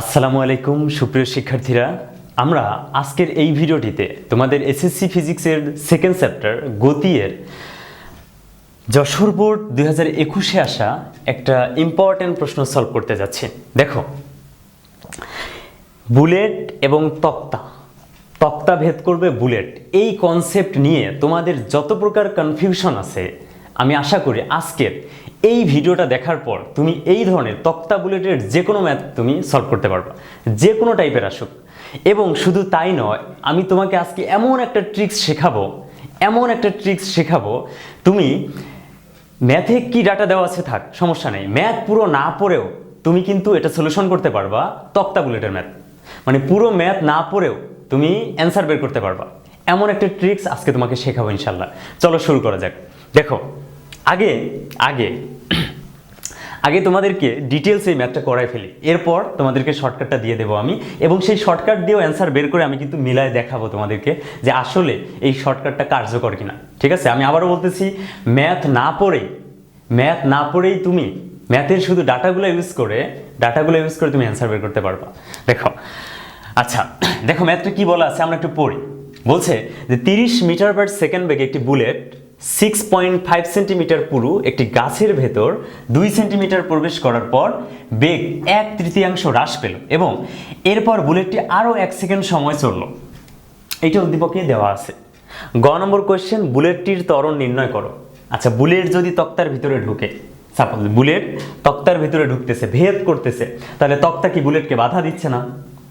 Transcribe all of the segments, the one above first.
আসসালামু আলাইকুম, সুপ্রিয় শিক্ষার্থীরা। আমরা আজকের এই ভিডিওটিতে তোমাদের এসএসসি ফিজিক্সের সেকেন্ড চ্যাপ্টার গতিয়ের যশোর বোর্ড দুই হাজার একুশে আসা একটা ইম্পর্ট্যান্ট প্রশ্ন সলভ করতে যাচ্ছি। দেখো, বুলেট এবং তক্তা তক্তা ভেদ করবে বুলেট। এই কনসেপ্ট নিয়ে তোমাদের যত প্রকার কনফিউশন আছে, আমি আশা করি আজকের এই ভিডিওটা দেখার পর তুমি এই ধরনের তক্তা বুলেটের যে কোনো ম্যাথ তুমি সলভ করতে পারবা। যে কোনো টাইপের আসুক। এবং শুধু তাই নয়, আমি তোমাকে আজকে এমন একটা ট্রিক্স শেখাবো, এমন একটা ট্রিক্স শেখাবো, তুমি ম্যাথে কি ডাটা দেওয়া আছে থাক, সমস্যা নেই। ম্যাথ পুরো না পড়েও তুমি কিন্তু এটা সলিউশন করতে পারবা তক্তা বুলেটের ম্যাথ মানে পুরো ম্যাথ না পড়েও তুমি অ্যান্সার বের করতে পারবা। এমন একটা ট্রিক্স আজকে তোমাকে শেখাবো ইনশাল্লাহ চলো শুরু করা যাক। দেখো আগে আগে আগে তোমাদেরকে ডিটেলস এই ম্যাথটা করাই ফেলি। এরপর তোমাদেরকে শর্টকাটটা দিয়ে দেবো আমি, এবং সেই শর্টকাট দিয়েও অ্যান্সার বের করে আমি কিন্তু মিলায় দেখাবো তোমাদেরকে যে আসলে এই শর্টকাটটা কার্যকর কিনা। ঠিক আছে? আমি আবারও বলতেছি ম্যাথ না পড়েই ম্যাথ না পড়েই তুমি ম্যাথের শুধু ডাটাগুলো ইউজ করে ডাটাগুলো ইউজ করে তুমি অ্যান্সার বের করতে পারবা। দেখো আচ্ছা দেখো ম্যাথটা কি বলা আছে? আমরা একটু পড়ি। বলছে যে তিরিশ মিটার পার সেকেন্ড বেগে একটি bullet six point five centimetre পুরু একটি গাছের ভেতর দুই সেন্টিমিটার প্রবেশ করার পর বেগ এক তৃতীয়াংশ হ্রাস পেল এবং এরপর বুলেটটি আরও এক সেকেন্ড সময় চলল। এইটা উদ্দীপকে দেওয়া আছে। গ নম্বর কোয়েশ্চেন বুলেটটির ত্বরণ নির্ণয় করো। আচ্ছা বুলেট যদি তক্তার ভিতরে ঢুকে সাপোজ বুলেট তক্তার ভিতরে ঢুকতেছে, ভেদ করতেছে, তাহলে তক্তা কি বুলেটকে বাধা দিচ্ছে না?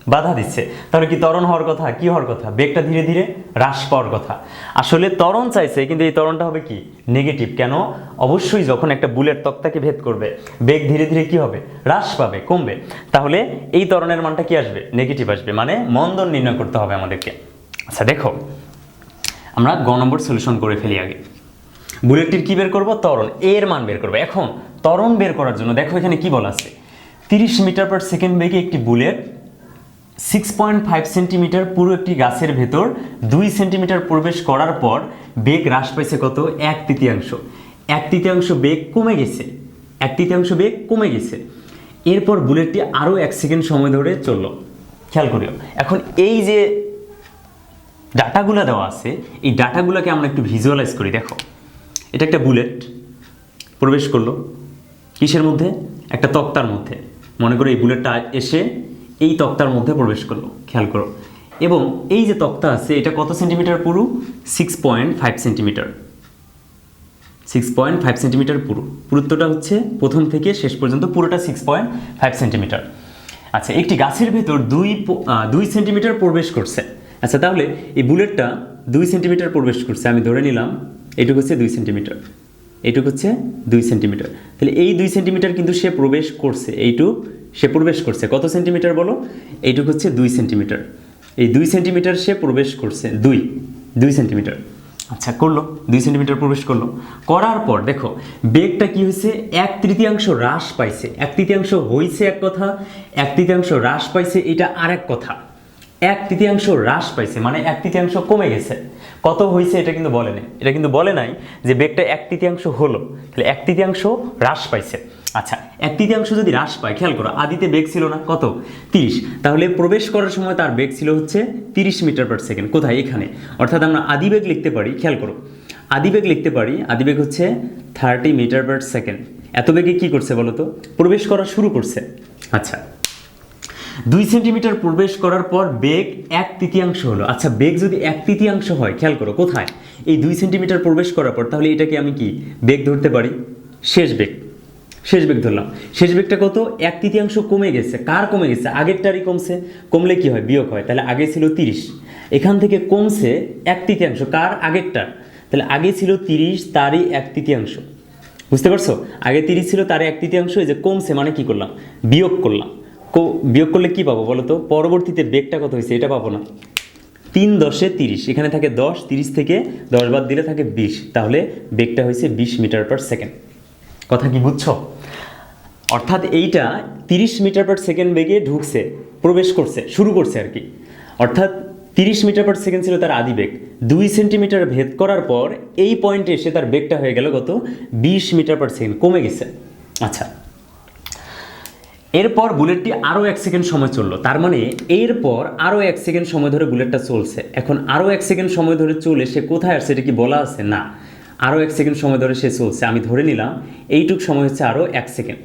বাধা দিচ্ছে। তাহলে কি ত্বরণ হওয়ার কথা? কি হওয়ার কথা? বেগটা ধীরে ধীরে হ্রাস পাওয়ার কথা। আসলে ত্বরণ চাইছে, কিন্তু এই ত্বরণটা হবে কি? নেগেটিভ কেন? অবশ্যই যখন একটা বুলেট তক্তাকে ভেদ করবে, বেগ ধীরে ধীরে কি হবে? হ্রাস পাবে, কমবে। তাহলে এই ত্বরণের মানটা কি আসবে? নেগেটিভ আসবে। মানে মন্দন নির্ণয় করতে হবে আমাদেরকে। আচ্ছা দেখো। আমরা গ নম্বর সলিউশন করে ফেলি আগে। বুলেটটির কি বের করব? ত্বরণ। এর মান বের করব। এখন ত্বরণ বের করার জন্য দেখো এখানে কি বলা আছে। তিরিশ মিটার পার সেকেন্ড বেগে একটি bullet six point five centimetre পুরো একটি গাছের ভেতর, দুই সেন্টিমিটার প্রবেশ করার পর বেগ হ্রাস পাইছে কত? এক তৃতীয়াংশ। এক তৃতীয়াংশ বেগ কমে গেছে। এক তৃতীয়াংশ বেগ কমে গেছে। এরপর বুলেটটি আরও এক সেকেন্ড সময় ধরে চলল। খেয়াল করিও, এখন এই যে ডাটাগুলো দেওয়া আছে, এই ডাটাগুলোকে আমরা একটু ভিজুয়ালাইজ করি। দেখো, এটা একটা বুলেট, প্রবেশ করল কিসের মধ্যে? একটা তক্তার মধ্যে। মনে করো এই বুলেটটা এসে এই তক্তার মধ্যে প্রবেশ করল, খেয়াল করো। এবং এই যে তক্তা আছে, এটা কত সেন্টিমিটার পুরু? Six point five centimetre. Six point five centimetre পুরু। পুরুত্বটা হচ্ছে প্রথম থেকে শেষ পর্যন্ত পুরোটা সিক্স পয়েন্ট ফাইভ সেন্টিমিটার। আচ্ছা একটি গাছের ভেতর দুই দুই সেন্টিমিটার প্রবেশ করছে। আচ্ছা তাহলে এই বুলেটটা দুই সেন্টিমিটার প্রবেশ করছে, আমি ধরে নিলাম এইটুকু হচ্ছে দুই সেন্টিমিটার। এইটুকু হচ্ছে দুই সেন্টিমিটার। তাহলে এই দুই সেন্টিমিটার কিন্তু সে প্রবেশ করছে, এইটুক সে প্রবেশ করছে। কত সেন্টিমিটার বলো? এইটুকু হচ্ছে দুই সেন্টিমিটার। এই দুই সেন্টিমিটার সে প্রবেশ করছে, দুই দুই সেন্টিমিটার। আচ্ছা করল, দুই সেন্টিমিটার প্রবেশ করল। করার পর দেখো, বেগটা কি হয়েছে? এক তৃতীয়াংশ হ্রাস পাইছে। এক তৃতীয়াংশ হয়েছে এক কথা, এক তৃতীয়াংশ হ্রাস পাইছে, এটা আরেক কথা। এক তৃতীয়াংশ হ্রাস পাইছে মানে এক তৃতীয়াংশ কমে গেছে। কত হয়েছে এটা কিন্তু বলে নাই। এটা কিন্তু বলে নাই যে বেগটা এক তৃতীয়াংশ হলো, তাহলে এক তৃতীয়াংশ হ্রাস পাইছে। আচ্ছা এক তৃতীয়াংশ যদি হ্রাস পায়, খেয়াল করো, আদিতে বেগ ছিল না, কত? তিরিশ। তাহলে প্রবেশ করার সময় তার বেগ ছিল হচ্ছে তিরিশ মিটার পার সেকেন্ড কোথায়? এখানে। অর্থাৎ আমরা আদি বেগ লিখতে পারি, খেয়াল করো, আদি বেগ লিখতে পারি, আদি বেগ হচ্ছে থার্টি মিটার পার সেকেন্ড এত বেগে কি করছে বলো তো? প্রবেশ করা শুরু করছে। আচ্ছা দুই সেন্টিমিটার প্রবেশ করার পর বেগ এক তৃতীয়াংশ হলো। আচ্ছা বেগ যদি এক তৃতীয়াংশ হয়, খেয়াল করো, কোথায়? এই দুই সেন্টিমিটার প্রবেশ করার পর, তাহলে এটাকে আমি কি, বেগ ধরতে পারি? শেষ বেগ। শেষ বেগ ধরলাম। শেষ বেগটা কত? এক তৃতীয়াংশ কমে গেছে। কার কমে গেছে? আগেরটারই কমছে। কমলে কি হয়? বিয়োগ হয়। তাহলে আগে ছিল তিরিশ। এখান থেকে কমছে এক তৃতীয়াংশ। কার? আগেরটার। তাহলে আগে ছিল তিরিশ, তারই এক তৃতীয়াংশ। বুঝতে পারছ? আগে তিরিশ ছিল তার এক তৃতীয়াংশ। এই যে কমছে মানে কি করলাম? বিয়োগ করলাম। বিয়োগ করলে কি পাবো বলো তো? পরবর্তীতে বেগটা কত হয়েছে? এটা পাবো না। তিন দশে তিরিশ। এখানে থাকে দশ, তিরিশ থেকে দশ বাদ দিলে থাকে বিশ। তাহলে বেগটা হয়েছে বিশ মিটার পার সেকেন্ড। কথা কি বুঝছ? অর্থাৎ এইটা তিরিশ মিটার পার সেকেন্ড বেগে ঢুকছে, প্রবেশ করছে, শুরু করছে আর কি। অর্থাৎ তিরিশ মিটার পার সেকেন্ড ছিল তার আদি বেগ। দুই সেন্টিমিটার ভেদ করার পর এই পয়েন্টে এসে তার বেগটা হয়ে গেল কত? বিশ মিটার পার সেকেন্ড। কমে গেছে। আচ্ছা। এরপর বুলেটটি আরও এক সেকেন্ড সময় চলল। তার মানে এরপর আরও এক সেকেন্ড সময় ধরে বুলেটটা চলছে। এখন আরও এক সেকেন্ড সময় ধরে চলে সে কোথায় আসছে এটা কি বলা আছে? না। আরও এক সেকেন্ড সময় ধরে সে চলছে। আমি ধরে নিলাম, এইটুক সময় হচ্ছে আরও এক সেকেন্ড।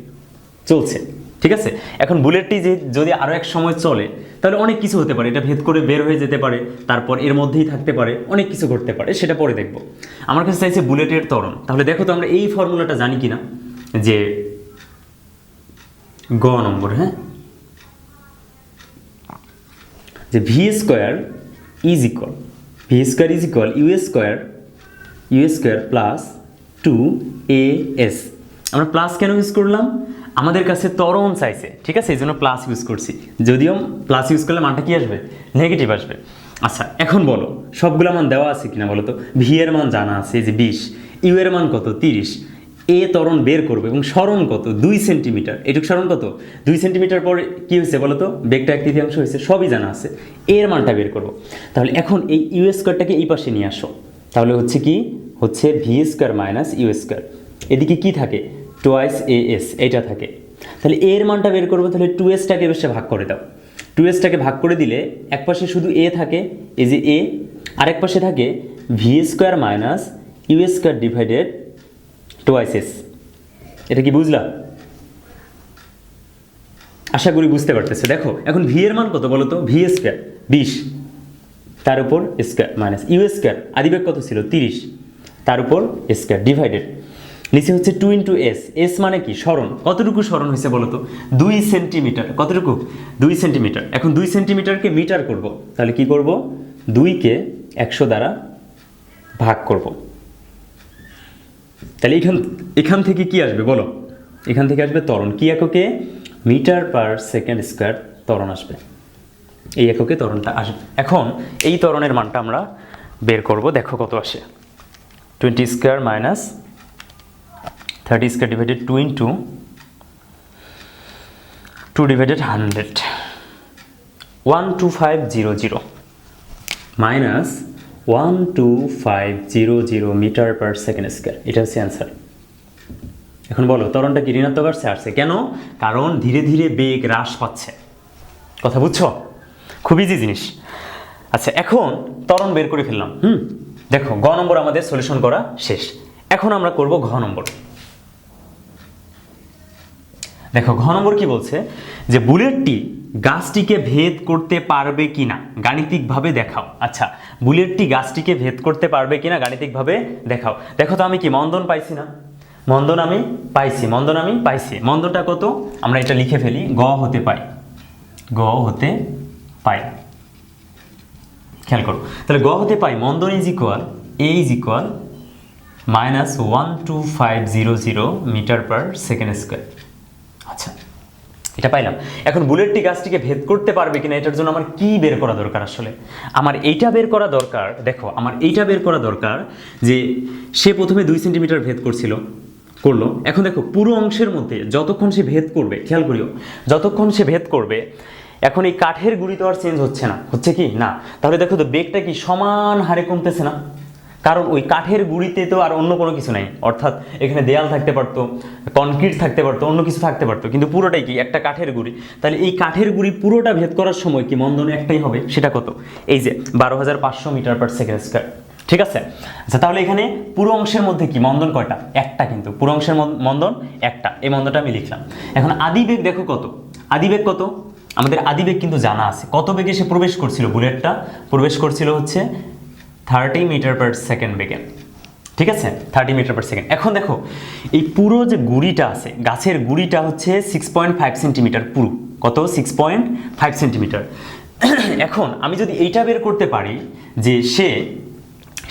চলছে। ঠিক আছে? এখন বুলেটটি যে যদি আরও এক সময় চলে, তাহলে অনেক কিছু হতে পারে। এটা ভেদ করে বের হয়ে যেতে পারে। তারপর এর মধ্যেই থাকতে পারে। অনেক কিছু ঘটতে পারে। সেটা পরে দেখব। আমার কাছে চাইছে বুলেটের তরণ তাহলে দেখো তো আমরা এই ফর্মুলাটা জানি কিনা যে গ নম্বর হ্যাঁ? যে v square is equal, v square is equal u square u square plus two a s. আমরা প্লাস কেন ইউজ করলাম? আমাদের কাছে ত্বরণ চাইছে, ঠিক আছে? এই জন্য প্লাস ইউজ করছি। যদিও প্লাস ইউজ করলে মানটা কি আসবে? নেগেটিভ আসবে। আচ্ছা এখন বলো, সবগুলো মান দেওয়া আছে কিনা বলো তো? ভি এর মান জানা আছে যে বিশ। ইউ এর মান কত? তিরিশ। এ ত্বরণ বের করব এবং স্মরণ কত? দুই সেন্টিমিটার। এটুক স্মরণ কত? দুই সেন্টিমিটার পরে কি হয়েছে বলো তো বেগটা এক তৃতীয়াংশ হয়েছে, সবই জানা আছে। এর মানটা বের করব। তাহলে এখন এই ইউ স্কোয়ারটাকে এই পাশে নিয়ে আসো। তাহলে হচ্ছে কি? হচ্ছে v square minus u square. এদিকে কি থাকে? টোয়াইস এ এস, এটা থাকে। তাহলে এর মানটা বের করব, তাহলে টু এসটাকে বেশে ভাগ করে দাও। টু এসটাকে ভাগ করে দিলে এক পাশে শুধু এ থাকে, এই যে এ, আরেক পাশে থাকে v square minus u square divided twice s এটা কি বুঝলা? আশা করি বুঝতে পারতেছে। দেখো, এখন ভি এর মান কত বলো তো ভি স্কোয়ার বিশ। তার উপর স্কোয়ার মাইনাস ইউ স্কোয়ার আদিবেগ কত ছিল তিরিশ। তার উপর স্কোয়ার ডিভাইডেড নিচে হচ্ছে টু ইন্টু এস এস মানে কি? স্মরণ। কতটুকু স্মরণ হয়েছে বলো তো? দুই সেন্টিমিটার কতটুকু? দুই সেন্টিমিটার এখন দুই সেন্টিমিটারকে মিটার করব। তাহলে কি করব? দুইকে একশো দ্বারা ভাগ করব। তাহলে এখান এখান থেকে কি আসবে? বলো। এখান থেকে আসবে ত্বরণ। কি এককে? মিটার পার সেকেন্ড স্কোয়ার ত্বরণ আসবে। এই এককে ত্বরণটা আসবে। এখন এই ত্বরণের মানটা আমরা বের করব। দেখো কত আসে। Twenty square minus thirty square divided two into two divided hundred one two five zero zero minus one two five zero zero metre per second square এটা হচ্ছে অ্যান্সার এখন বলো তরণটা কি ঋণাত্মক আসছে আসছে কেন? কারণ ধীরে ধীরে বেগ হ্রাস পাচ্ছে। কথা বুঝছ? খুব ইজি জিনিস। আচ্ছা এখন তরণ বের করে ফেললাম, হুম? দেখো গ নম্বর আমাদের সলিউশন করা শেষ। এখন আমরা করব ঘ নম্বর। দেখো, ঘ নম্বর কি বলছে? যে বুলেটটি গাছটিকে ভেদ করতে পারবে কিনা, গাণিতিকভাবে দেখাও। আচ্ছা বুলেটটি গাছটিকে ভেদ করতে পারবে কিনা, গাণিতিকভাবে দেখাও। দেখো তো আমি কি মন্দন পাইছি না? মন্দন আমি পাইছি, মন্দন আমি পাইছি। মন্দনটা কত? আমরা এটা লিখে ফেলি, গ হতে পাই গ হতে পাই খেয়াল করো। তাহলে গ হতে পাই মন্দন is equal a is equal minus one two five zero zero metre per second square এটা পাইলাম। এখন বুলেটটি গাছটিকে ভেদ করতে পারবে কিনা এটার জন্য আমার কি বের করা দরকার আসলে? আমার এইটা বের করা দরকার, দেখো, আমার এইটা বের করা দরকার যে সে প্রথমে দুই সেন্টিমিটার ভেদ করছিল, করল। এখন দেখো, পুরো অংশের মধ্যে যতক্ষণ সে ভেদ করবে, খেয়াল করিও, যতক্ষণ সে ভেদ করবে, এখন এই কাঠের গুড়ি তো আর চেঞ্জ হচ্ছে না। হচ্ছে কি? না। তাহলে দেখো তো বেগটা কি সমান হারে কমতেছে না? কারণ ওই কাঠের গুঁড়িতে তো আর অন্য কোনো কিছু নাই। অর্থাৎ এখানে দেয়াল থাকতে পারতো কনক্রিট থাকতে পারতো, অন্য কিছু থাকতে পারতো। কিন্তু পুরোটাই কি একটা কাঠের গুঁড়ি? তাহলে এই কাঠের গুঁড়ি পুরোটা ভেদ করার সময় কি মন্দনে একটাই হবে? সেটা কত? এই যে বারো হাজার পাঁচশো মিটার পার সেকেন্ড স্কোয়ার। ঠিক আছে? আচ্ছা তাহলে এখানে পুরো অংশের মধ্যে কি মন্দন কয়টা? একটা কিন্তু। পুরো অংশের মন- মন্দন একটা। এই মন্দনটা আমি লিখলাম। এখন আদিবেগ দেখো কত? আদিবেগ কত? আমাদের আদিবেগ কিন্তু জানা আছে। কত বেগে সে প্রবেশ করছিল? বুলেটটা প্রবেশ করছিল হচ্ছে থার্টি মিটার পার সেকেন্ড বেগে ঠিক আছে? Thirty metre per second. এখন দেখো, এই পুরো যে গুড়িটা আছে, গাছের গুড়িটা হচ্ছে সিক্স পয়েন্ট ফাইভ সেন্টিমিটার পুরো। কত? সিক্স পয়েন্ট ফাইভ সেন্টিমিটার এখন আমি যদি এইটা বের করতে পারি যে সে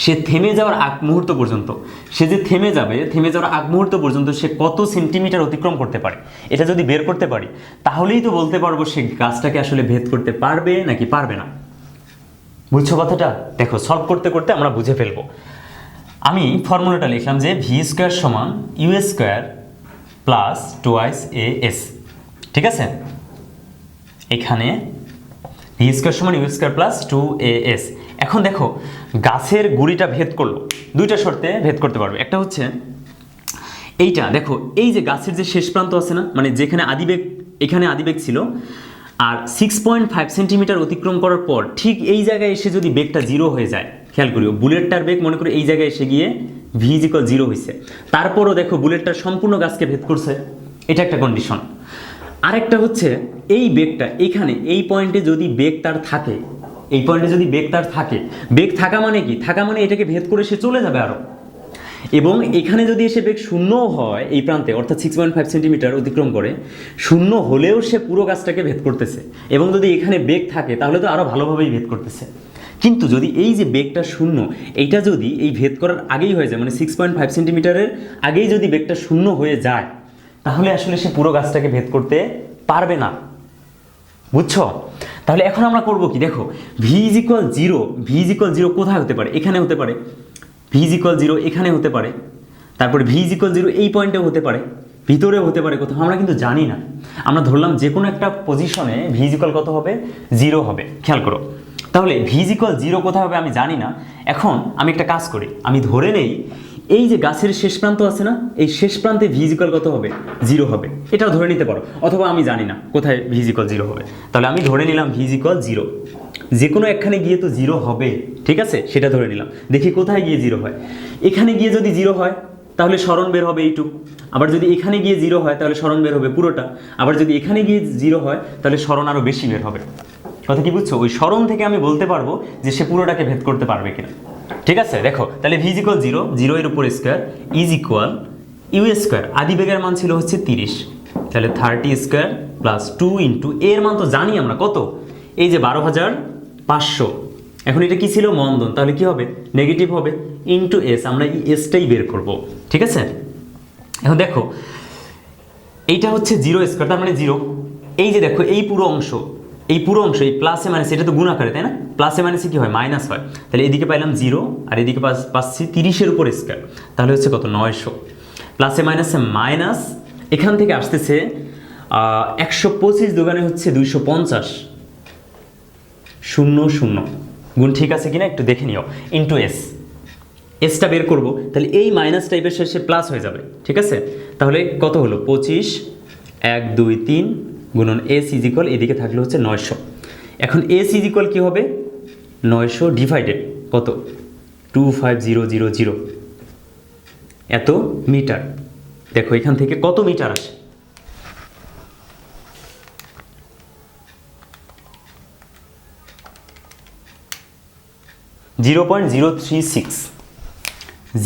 সে থেমে যাওয়ার আগ মুহূর্ত পর্যন্ত, সে যে থেমে যাবে, থেমে যাওয়ার আগ মুহূর্ত পর্যন্ত সে কত সেন্টিমিটার অতিক্রম করতে পারে? এটা যদি বের করতে পারি, তাহলেই তো বলতে পারব সে গাছটাকে আসলে ভেদ করতে পারবে নাকি পারবে না। বুঝছ কথাটা? দেখো সলভ করতে করতে আমরা বুঝে ফেলব। আমি ফর্মুলাটা লিখলাম যে ভি স্কোয়ার সমান u square plus twice a s ঠিক আছে? এখানে ভি স্কোয়ার সমান u square plus two a s এখন দেখো, গাছের গুড়িটা ভেদ করল। দুইটা শর্তে ভেদ করতে পারবে। একটা হচ্ছে, এইটা, দেখো, এই যে গাছের যে শেষ প্রান্ত আছে না মানে যেখানে আদিবেগ, এখানে আদিবেগ ছিল আর সিক্স পয়েন্ট ফাইভ সেন্টিমিটার অতিক্রম করার পর ঠিক এই জায়গায় এসে যদি বেগটা জিরো হয়ে যায়, খেয়াল করিও, বুলেটটার বেগ মনে করি এই জায়গায় এসে গিয়ে ভিজিকল জিরো হয়েছে তারপরও দেখো বুলেটটা সম্পূর্ণ গাছকে ভেদ করছে, এটা একটা কন্ডিশন আরেকটা হচ্ছে এই বেগটা এখানে, এই পয়েন্টে যদি বেগ তার থাকে, এই পয়েন্টে যদি বেগ তার থাকে, বেগ থাকা মানে কি? থাকা মানে এটাকে ভেদ করে সে চলে যাবে আরও এবং এখানে যদি এসে বেগ শূন্য হয় এই প্রান্তে, অর্থাৎ সিক্স পয়েন্ট ফাইভ সেন্টিমিটার অতিক্রম করে, শূন্য হলেও সে পুরো গাছটাকে ভেদ করতেছে। এবং যদি এখানে বেগ থাকে, তাহলে তো আরও ভালোভাবেই ভেদ করতেছে। কিন্তু যদি এই যে বেগটা শূন্য, এইটা যদি এই ভেদ করার আগেই হয়ে যায় মানে সিক্স পয়েন্ট ফাইভ সেন্টিমিটারের আগেই যদি বেগটা শূন্য হয়ে যায়, তাহলে আসলে সে পুরো গাছটাকে ভেদ করতে পারবে না। বুঝছ? তাহলে এখন আমরা করব কি? দেখো v is equal zero v is equal zero কোথায় হতে পারে? এখানে হতে পারে। ভি ইজ ইকুয়াল জিরো এখানে হতে পারে, তারপরে ভি ইজ ইকুয়াল জিরো এই পয়েন্টেও হতে পারে, ভিতরেও হতে পারে কোথাও, আমরা কিন্তু জানি না। আমরা ধরলাম যে কোনো একটা পজিশনে ভি ইজ ইকুয়াল কত হবে? জিরো হবে, খেয়াল করো। তাহলে ভি ইজ ইকুয়াল জিরো কোথায় হবে আমি জানি না। এখন আমি একটা কাজ করি, আমি ধরে নেই, এই যে গাছের শেষ প্রান্ত আছে না, এই শেষ প্রান্তে ভিজিক্যাল কত হবে? জিরো হবে। এটাও ধরে নিতে পারো, অথবা আমি জানি না কোথায় ভিজিক্যাল জিরো হবে। তাহলে আমি ধরে নিলাম ভিজিক্যাল জিরো যে কোনো একখানে গিয়ে তো জিরো হবে, ঠিক আছে? সেটা ধরে নিলাম। দেখি কোথায় গিয়ে জিরো হয়। এখানে গিয়ে যদি জিরো হয়, তাহলে স্মরণ বের হবে এইটুক। আবার যদি এখানে গিয়ে জিরো হয়, তাহলে স্মরণ বের হবে পুরোটা। আবার যদি এখানে গিয়ে জিরো হয়, তাহলে স্মরণ আরও বেশি বের হবে। কথা কি বুঝছ? ওই স্মরণ থেকে আমি বলতে পারব যে সে পুরোটাকে ভেদ করতে পারবে কিনা। ঠিক আছে? দেখো, তাহলে ভি ইকুয়াল জিরো জিরো এর উপর square is equal u square আদি বেগের মান ছিল হচ্ছে তিরিশ। তাহলে thirty square plus two into এর মান তো জানি আমরা কত? এই যে বারো হাজার পাঁচশো। এখন এটা কি ছিল? মন্দন। তাহলে কি হবে? নেগেটিভ হবে ইন্টু এস আমরা এই এসটাই বের করব। ঠিক আছে? এখন দেখো, এইটা হচ্ছে জিরো স্কোয়ার তার মানে জিরো এই যে দেখো, এই পুরো অংশ, এই পুরো অংশ, এই প্লাসে মাইনাস এটা তো গুণ আকারে, তাই না? প্লাসে মাইনাসে কি হয়? মাইনাস হয়। তাহলে এদিকে পাইলাম জিরো আর এদিকে পাচ্ছি তিরিশের উপর স্কোয়ার তাহলে হচ্ছে কত? নয়শো। প্লাসে মাইনাসে মাইনাস এখান থেকে আসতেছে একশো পঁচিশ দোকানে হচ্ছে দুইশো পঞ্চাশ। শূন্য শূন্য। গুণ ঠিক আছে কিনা একটু দেখে নিও। ইন্টু এস এসটা বের করব, তাহলে এই মাইনাস টাইপের শেষে প্লাস হয়ে যাবে, ঠিক আছে? তাহলে কত হলো? পঁচিশ, এক, দুই, তিন, গুণন এস ইজিকল এদিকে থাকলে হচ্ছে নয়শো। এখন এস ইজিকল কী হবে? নয়শো ডিভাইডেড কত? Two five zero zero zero এত মিটার। দেখো এখান থেকে কত মিটার আসে? Zero point zero three six.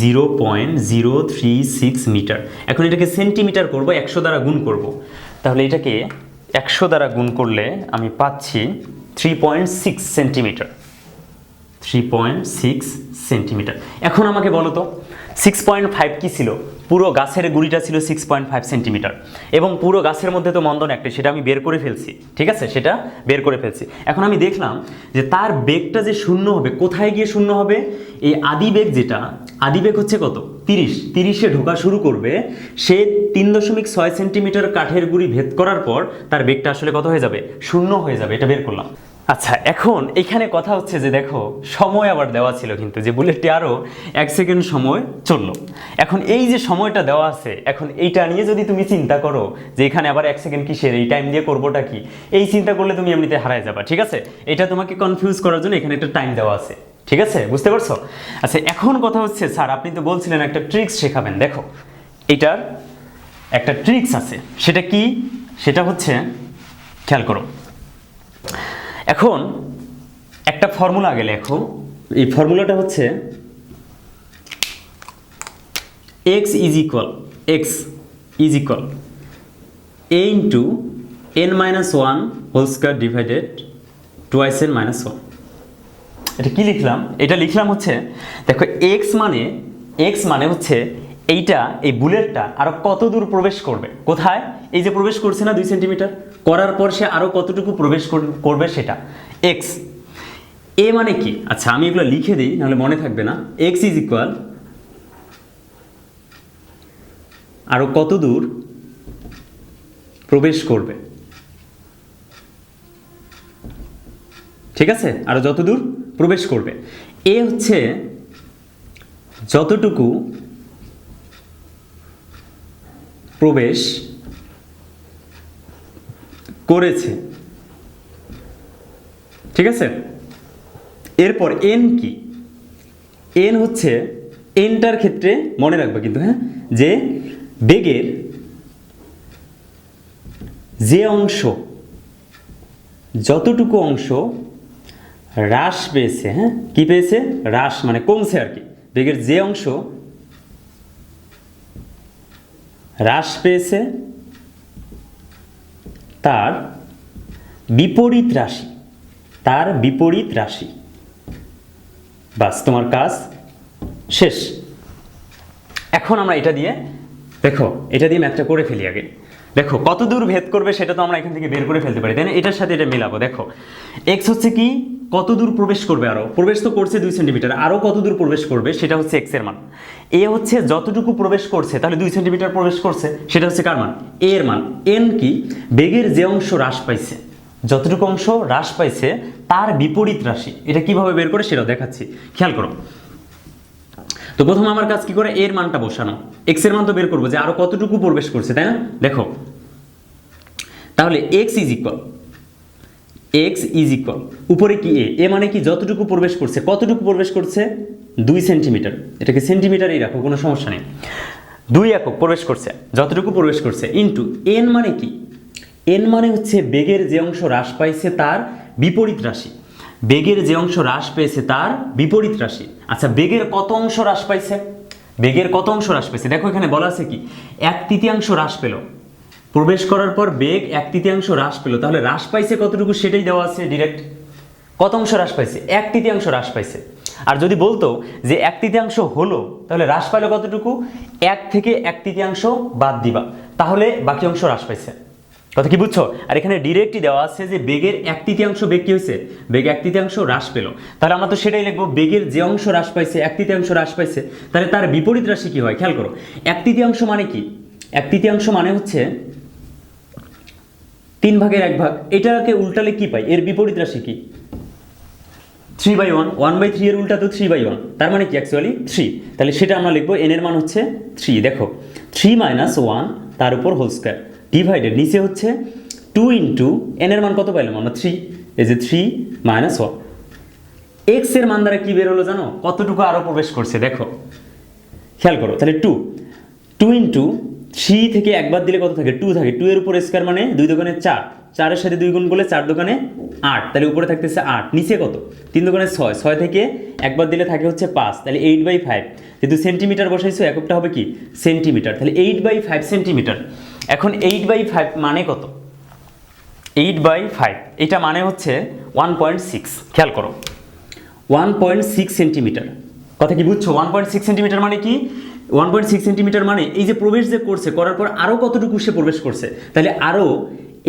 Zero point zero three six metre. এখন এটাকে সেন্টিমিটার করব, একশো দ্বারা গুণ করব। তাহলে এটাকে একশো দ্বারা গুণ করলে আমি পাচ্ছি three point six centimetre. Three point six centimetre. এখন আমাকে বলো তো, সিক্স পয়েন্ট ফাইভ কী ছিল? পুরো গাছের গুড়িটা ছিল সিক্স পয়েন্ট ফাইভ সেন্টিমিটার এবং পুরো গাছের মধ্যে তো মন্দন একটা, সেটা আমি বের করে ফেলছি। ঠিক আছে? সেটা বের করে ফেলছি। এখন আমি দেখলাম যে তার বেগটা যে শূন্য হবে, কোথায় গিয়ে শূন্য হবে? এই আদি বেগ যেটা, আদি বেগ হচ্ছে কত? তিরিশ। তিরিশে ঢোকা শুরু করবে। সে তিন দশমিক ছয় সেন্টিমিটার কাঠের গুড়ি ভেদ করার পর তার বেগটা আসলে কত হয়ে যাবে? শূন্য হয়ে যাবে। এটা বের করলাম। আচ্ছা এখন এখানে কথা হচ্ছে যে দেখো, সময় আবার দেওয়া ছিল কিন্তু, যে বুলেটটি আরও এক সেকেন্ড সময় চলল। এখন এই যে সময়টা দেওয়া আছে, এখন এইটা নিয়ে যদি তুমি চিন্তা করো, যে এখানে আবার এক সেকেন্ড কিসের, এই টাইম দিয়ে করবোটা কি? এই চিন্তা করলে তুমি এমনিতে হারায় যাবা, ঠিক আছে? এটা তোমাকে কনফিউজ করার জন্য এখানে একটা টাইম দেওয়া আছে, ঠিক আছে? বুঝতে পারছ? আচ্ছা এখন কথা হচ্ছে, স্যার, আপনি তো বলছিলেন একটা ট্রিক্স শেখাবেন, দেখো, এটার একটা ট্রিক্স আছে, সেটা কি? সেটা হচ্ছে, খেয়াল করো এখন একটা ফর্মুলা আগে লেখো এই ফর্মুলাটা হচ্ছে x is equal x is equal a into n minus one whole square divided twice n minus one এটা কি লিখলাম? এটা লিখলাম হচ্ছে দেখো এক্স মানে এক্স মানে হচ্ছে এইটা, এই বুলেটটা আরও কত দূর প্রবেশ করবে? কোথায়? এই যে প্রবেশ করছে না দুই সেন্টিমিটার? করার পর সে আরও কতটুকু প্রবেশ করবে সেটা? এক্স এ মানে কি? আচ্ছা আমি এগুলো লিখে দিই, নাহলে মনে থাকবে না। এক্স ইজ ইকুয়াল আরও কত দূর প্রবেশ করবে? ঠিক আছে? আরও যত দূর প্রবেশ করবে। এ হচ্ছে যতটুকু প্রবেশ করেছে। ঠিক আছে? এরপর এন কি? এন হচ্ছে এনটার ক্ষেত্রে মনে রাখবে কিন্তু হ্যাঁ? যে বেগের যে অংশ, যতটুকু অংশ হ্রাস পেয়েছে হ্যাঁ? কি পেয়েছে? হ্রাস মানে কমছে আর কি। বেগের যে অংশ হ্রাস পেয়েছে। তার বিপরীত রাশি, তার বিপরীত রাশি। বাস, তোমার কাজ শেষ। এখন আমরা এটা দিয়ে, দেখো, এটা দিয়ে ম্যাথটা করে ফেলি আগে। দেখো, কত দূর ভেদ করবে সেটা তো আমরা এখান থেকে বের করে ফেলতে পারি, তাই না? এটার সাথে এটা মেলাবো, দেখো। এক্স হচ্ছে কি? কত দূর প্রবেশ করবে আরও? প্রবেশ তো করছে দুই সেন্টিমিটার আরও কত দূর প্রবেশ করবে? সেটা হচ্ছে এক্সের মান। এ হচ্ছে যতটুকু প্রবেশ করছে, তাহলে দুই সেন্টিমিটার প্রবেশ করছে, সেটা হচ্ছে কার মান? এ এর মান। এন কি? বেগের যে অংশ হ্রাস পাইছে। যতটুকু অংশ হ্রাস পাইছে, তার বিপরীত রাশি। এটা কীভাবে বের করে? সেটাও দেখাচ্ছি। খেয়াল করো। তো প্রথম আমার কাজ কি করে? এর মানটা বসানো। এক্সের মান তো বের করব যে আরও কতটুকু প্রবেশ করছে, তাই না? দেখো। তাহলে x is equal x is equal উপরে কি এ এ মানে কি যতটুকু প্রবেশ করছে, কতটুকু প্রবেশ করছে? দুই সেন্টিমিটার এটাকে সেন্টিমিটারই রাখো, কোনো সমস্যা নেই। দুই একক প্রবেশ করছে, যতটুকু প্রবেশ করছে ইন্টু এন মানে কি? এন মানে হচ্ছে বেগের যে অংশ হ্রাস পাইছে তার বিপরীত রাশি। বেগের যে অংশ হ্রাস পেয়েছে তার বিপরীত রাশি। আচ্ছা বেগের কত অংশ হ্রাস পাইছে? বেগের কত অংশ হ্রাস পেয়েছে? দেখো এখানে বলা আছে কি, এক তৃতীয়াংশ হ্রাস পেল। প্রবেশ করার পর বেগ এক তৃতীয়াংশ হ্রাস পেল। তাহলে হ্রাস পাইছে কতটুকু সেটাই দেওয়া আছে ডিরেক্ট কত অংশ হ্রাস পাইছে? এক তৃতীয়াংশ হ্রাস পাইছে। আর যদি বলতো যে এক তৃতীয়াংশ হলো, তাহলে হ্রাস পাইলো কতটুকু? এক থেকে এক তৃতীয়াংশ বাদ দিবা। তাহলে বাকি অংশ হ্রাস পাইছে। কথা কি বুঝছ? আর এখানে ডিরেক্টই দেওয়া আছে যে বেগের এক তৃতীয়াংশ বেগ কি হয়েছে? বেগ এক তৃতীয়াংশ হ্রাস পেল। তাহলে আমরা তো সেটাই লিখব, বেগের যে অংশ হ্রাস পাইছে, এক তৃতীয়াংশ হ্রাস পাইছে, তাহলে তার বিপরীত রাশি কি হয়? খেয়াল করো। এক তৃতীয়াংশ মানে কি? এক তৃতীয়াংশ মানে হচ্ছে তিন ভাগের এক ভাগ। এটাকে উল্টালে কি পাই? এর বিপরীত রাশি কি? Three by one one by three এর উল্টা তো থ্রি বাই ওয়ান তার মানে কি অ্যাকচুয়ালি থ্রি তাহলে সেটা আমরা লিখব এন এর মান হচ্ছে থ্রি দেখো থ্রি মাইনাস ওয়ান তার উপর হোল স্কোয়ার ডিভাইডেড নিচে হচ্ছে টু ইন্টু এন এর মান কত পাইলাম আমরা? থ্রি এই যে থ্রি মাইনাস ওয়ান এক্সের মান দ্বারা কি বের হলো জানো? কতটুকু আরও প্রবেশ করছে? দেখো, খেয়াল করো। তাহলে টু টু ইন্টু থ্রি থেকে একবার দিলে কত থাকে? টু থাকে। টু এর উপর স্কোয়ার মানে দুই দোকানে চার। চারের সাথে দুই গুণ করলে চার দোকানে আট। তাহলে উপরে থাকতেছে আট। নিচে কত? তিন দোকানে ছয়। ছয় থেকে একবার দিলে থাকে হচ্ছে পাঁচ। তাহলে এইট বাই ফাইভ যেহেতু সেন্টিমিটার বসাইছো, এককটা হবে কি? সেন্টিমিটার তাহলে এইট বাই ফাইভ সেন্টিমিটার এখন এইট বাই ফাইভ মানে কত? এইট বাই ফাইভ এটা মানে হচ্ছে ওয়ান পয়েন্ট সিক্স খেয়াল করো। ওয়ান পয়েন্ট সিক্স সেন্টিমিটার কথা কি বুঝছ? ওয়ান পয়েন্ট সিক্স সেন্টিমিটার মানে কি? ওয়ান পয়েন্ট সিক্স সেন্টিমিটার মানে এই যে প্রবেশ যে করছে, করার পর আরও কতটুকু সে প্রবেশ করছে? তাহলে আরও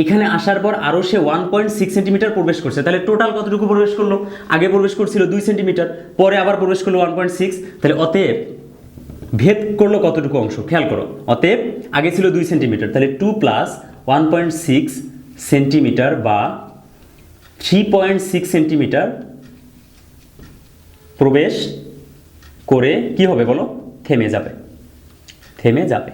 এখানে আসার পর আরও সে ওয়ান পয়েন্ট সিক্স সেন্টিমিটার প্রবেশ করছে। তাহলে টোটাল কতটুকু প্রবেশ করল? আগে প্রবেশ করছিল দুই সেন্টিমিটার পরে আবার প্রবেশ করল ওয়ান পয়েন্ট সিক্স তাহলে অতএব ভেদ করল কতটুকু অংশ? খেয়াল করো, অতএব আগে ছিল দুই সেন্টিমিটার তাহলে two plus one point six centimetre বা থ্রি পয়েন্ট সিক্স সেন্টিমিটার প্রবেশ করে কি হবে বলো? থেমে যাবে। থেমে যাবে।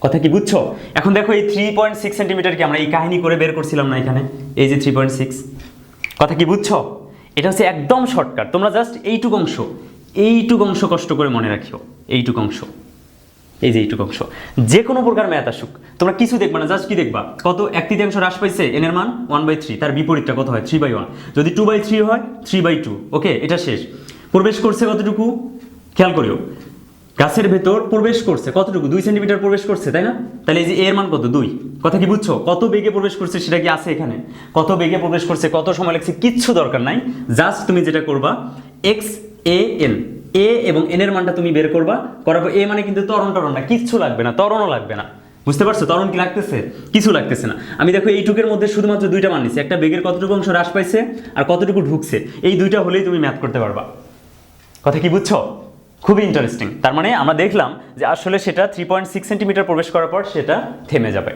কথা কি বুঝছ? এখন দেখো এই থ্রি পয়েন্ট সিক্স সেন্টিমিটারকে আমরা এই কাহিনী করে বের করছিলাম না এখানে? এই যে থ্রি পয়েন্ট সিক্স কথা কি বুঝছ? এটা হচ্ছে একদম শর্টকাট তোমরা জাস্ট এইটুক অংশ এইটুক অংশ কষ্ট করে মনে রাখিও। এইটুক অংশ। এই যে এইটুক অংশ। যে কোনো প্রকার ম্যাথ আসুক। তোমরা কিছু দেখবা না জাস্ট কি দেখবা? কত এক তৃতীয়াংশ হ্রাস পাইছে এন এর মান ওয়ান বাই থ্রি তার বিপরীতটা কত হয়? থ্রি বাই ওয়ান যদি টু বাই থ্রি হয় থ্রি বাই টু ওকে এটা শেষ। প্রবেশ করছে কতটুকু? খেয়াল করিও। গাছের ভেতর প্রবেশ করছে। কতটুকু? দুই সেন্টিমিটার প্রবেশ করছে, তাই না? তাহলে এই যে এর মান কত? দুই। কথা কি বুঝছ? কত বেগে প্রবেশ করছে সেটা কি আছে এখানে? কত বেগে প্রবেশ করছে, কত সময় লাগছে, কিচ্ছু দরকার নাই। জাস্ট তুমি যেটা করবা এক্স এ এন এ এবং এন এর মানটা তুমি বের করবা। করার পর এ মানে কিন্তু তরণ টরণ না, কিচ্ছু লাগবে না তরণও লাগবে না। বুঝতে পারছ? তরণ কি লাগতেছে? কিছু লাগতেছে না। আমি দেখো এইটুকের মধ্যে শুধুমাত্র দুইটা মান নিচ্ছি একটা বেগের কতটুকু অংশ হ্রাস পাইছে আর কতটুকু ঢুকছে। এই দুইটা হলেই তুমি ম্যাথ করতে পারবা। কথা কি বুঝছ? খুবই ইন্টারেস্টিং তার মানে আমরা দেখলাম যে আসলে সেটা থ্রি পয়েন্ট সিক্স সেন্টিমিটার প্রবেশ করার পর সেটা থেমে যাবে।